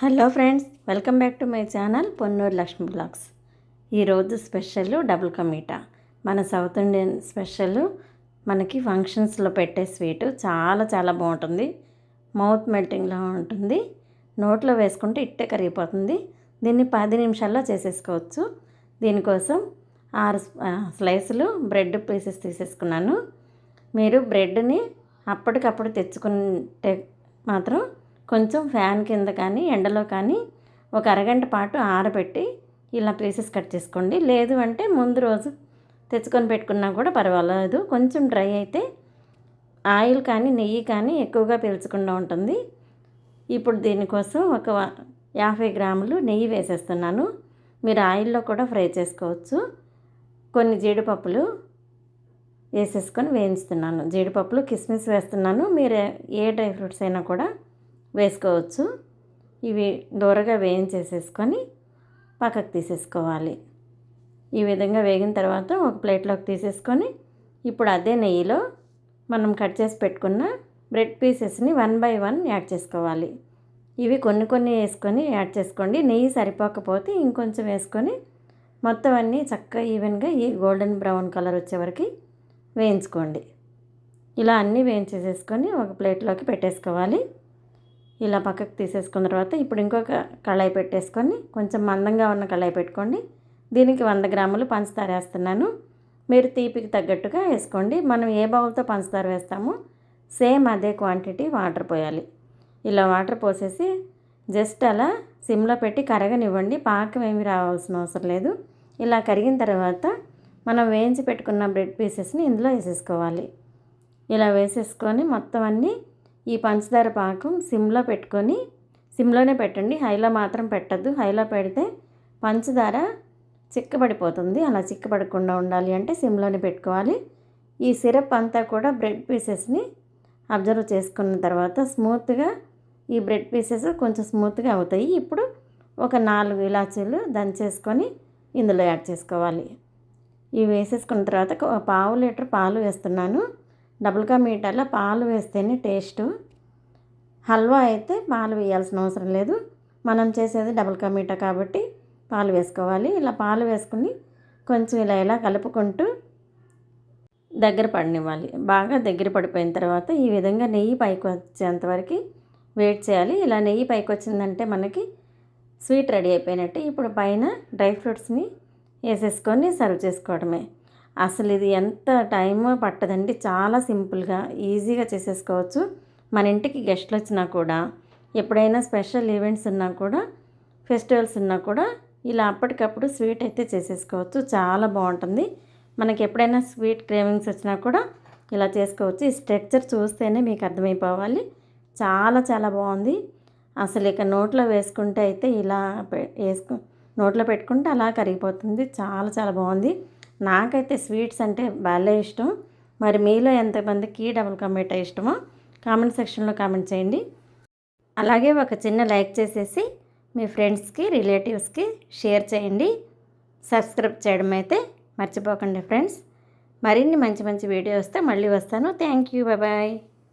Hello friends welcome back to my channel Ponnuru Lakshmi blogs. ఈరోజు special double కమీటా. మన south Indian special మనకి ఫంక్షన్స్లో పెట్టే స్వీట్ చాలా చాలా బాగుంటుంది. మౌత్ మెల్టింగ్లో ఉంటుంది. నోట్లో వేసుకుంటే ఇట్టే కరిగిపోతుంది. దీన్ని పది నిమిషాల్లో చేసేసుకోవచ్చు. దీనికోసం ఆరు స్లైసులు బ్రెడ్ పీసెస్ తీసేసుకున్నాను. మీరు బ్రెడ్ని అప్పటికప్పుడు తెచ్చుకుంటే మాత్రం కొంచెం ఫ్యాన్ కింద కానీ ఎండలో కానీ ఒక అరగంట పాటు ఆరబెట్టి ఇలా పీసెస్ కట్ చేసుకోండి. లేదు అంటే ముందు రోజు తెచ్చుకొని పెట్టుకున్నా కూడా పర్వాలేదు. కొంచెం డ్రై అయితే ఆయిల్ కానీ నెయ్యి కానీ ఎక్కువగా పీల్చకుండా ఉంటుంది. ఇప్పుడు దీనికోసం ఒక యాభై గ్రాములు నెయ్యి వేసేస్తున్నాను. మీరు ఆయిల్లో కూడా ఫ్రై చేసుకోవచ్చు. కొన్ని జీడిపప్పులు వేసేసుకొని వేయించుతున్నాను. జీడిపప్పులు కిస్మిస్ వేస్తున్నాను. మీరు ఏ డ్రై ఫ్రూట్స్ అయినా కూడా వేసుకోవచ్చు. ఇవి దూరగా వేయించేసేసుకొని పక్కకు తీసేసుకోవాలి. ఈ విధంగా వేగిన తర్వాత ఒక ప్లేట్లోకి తీసేసుకొని ఇప్పుడు అదే నెయ్యిలో మనం కట్ చేసి పెట్టుకున్న బ్రెడ్ పీసెస్ని వన్ బై వన్ యాడ్ చేసుకోవాలి. ఇవి కొన్ని కొన్ని వేసుకొని యాడ్ చేసుకోండి. నెయ్యి సరిపోకపోతే ఇంకొంచెం వేసుకొని మొత్తం అన్నీ చక్కగా ఈవెన్గా ఈ గోల్డెన్ బ్రౌన్ కలర్ వచ్చేవరకు వేయించుకోండి. ఇలా అన్నీ వేయించేసేసుకొని ఒక ప్లేట్లోకి పెట్టేసుకోవాలి. ఇలా పక్కకు తీసేసుకున్న తర్వాత ఇప్పుడు ఇంకొక కళాయి పెట్టేసుకొని కొంచెం మందంగా ఉన్న కళాయి పెట్టుకోండి. దీనికి వంద గ్రాములు పంచదార వేస్తున్నాను. మీరు తీపికి తగ్గట్టుగా వేసుకోండి. మనం ఏ బౌల్తో పంచదార వేస్తామో సేమ్ అదే క్వాంటిటీ వాటర్ పోయాలి. ఇలా వాటర్ పోసేసి జస్ట్ అలా సిమ్లో పెట్టి కరగనివ్వండి. పాకం ఏమి రావాల్సిన అవసరం లేదు. ఇలా కరిగిన తర్వాత మనం వేయించి పెట్టుకున్న బ్రెడ్ పీసెస్ని ఇందులో వేసేసుకోవాలి. ఇలా వేసేసుకొని మొత్తం అన్నీ ఈ పంచదార పాకం సిమ్లో పెట్టుకొని సిమ్లోనే పెట్టండి. హైలో మాత్రం పెట్టద్దు. హైలో పెడితే పంచదార చిక్కబడిపోతుంది. అలా చిక్కబడకుండా ఉండాలి అంటే సిమ్లోనే పెట్టుకోవాలి. ఈ సిరప్ అంతా కూడా బ్రెడ్ పీసెస్ని అబ్జర్వ్ చేసుకున్న తర్వాత స్మూత్గా ఈ బ్రెడ్ పీసెస్ కొంచెం స్మూత్గా అవుతాయి. ఇప్పుడు ఒక నాలుగు ఇలాచీలు దంచేసుకొని ఇందులో యాడ్ చేసుకోవాలి. ఇవి వేసేసుకున్న తర్వాత ఒక పావు లీటర్ పాలు వేస్తున్నాను. డబుల్గా మీటర్లో పాలు వేస్తేనే టేస్ట్. హల్వా అయితే పాలు వేయాల్సిన అవసరం లేదు. మనం చేసేది డబుల్ కా మీటా కాబట్టి పాలు వేసుకోవాలి. ఇలా పాలు వేసుకుని కొంచెం ఇలా ఇలా కలుపుకుంటూ దగ్గర పడనివ్వాలి. బాగా దగ్గర పడిపోయిన తర్వాత ఈ విధంగా నెయ్యి పైకి వచ్చేంత వరకు వెయిట్ చేయాలి. ఇలా నెయ్యి పైకి వచ్చిందంటే మనకి స్వీట్ రెడీ అయిపోయినట్టు. ఇప్పుడు పైన డ్రై ఫ్రూట్స్ని వేసేసుకొని సర్వ్ చేసుకోవడమే. అసలు ఇది ఎంత టైం పట్టదండి. చాలా సింపుల్గా ఈజీగా చేసేసుకోవచ్చు. మన ఇంటికి గెస్ట్లు వచ్చినా కూడా ఎప్పుడైనా స్పెషల్ ఈవెంట్స్ ఉన్నా కూడా ఫెస్టివల్స్ ఉన్నా కూడా ఇలా అప్పటికప్పుడు స్వీట్ అయితే చేసేసుకోవచ్చు. చాలా బాగుంటుంది. మనకి ఎప్పుడైనా స్వీట్ క్రేవింగ్స్ వచ్చినా కూడా ఇలా చేసుకోవచ్చు. ఈ స్ట్రక్చర్ చూస్తేనే మీకు అర్థమైపోవాలి. చాలా చాలా బాగుంది. అసలు ఇక నోట్లో వేసుకుంటే అయితే ఇలా పె- వేసుకు నోట్లో పెట్టుకుంటే అలా కరిగిపోతుంది. చాలా చాలా బాగుంది. నాకైతే స్వీట్స్ అంటే భలే ఇష్టం. మరి మీలో ఎంతమందికి డబుల్ కమేటా ఇష్టమో కామెంట్ సెక్షన్లో కామెంట్ చేయండి. అలాగే ఒక చిన్న లైక్ చేసేసి మీ ఫ్రెండ్స్కి రిలేటివ్స్కి షేర్ చేయండి. సబ్స్క్రైబ్ చేయడం అయితే మర్చిపోకండి ఫ్రెండ్స్. మరిన్ని మంచి మంచి వీడియో వస్తే మళ్ళీ వస్తాను. Thank you. బాయ్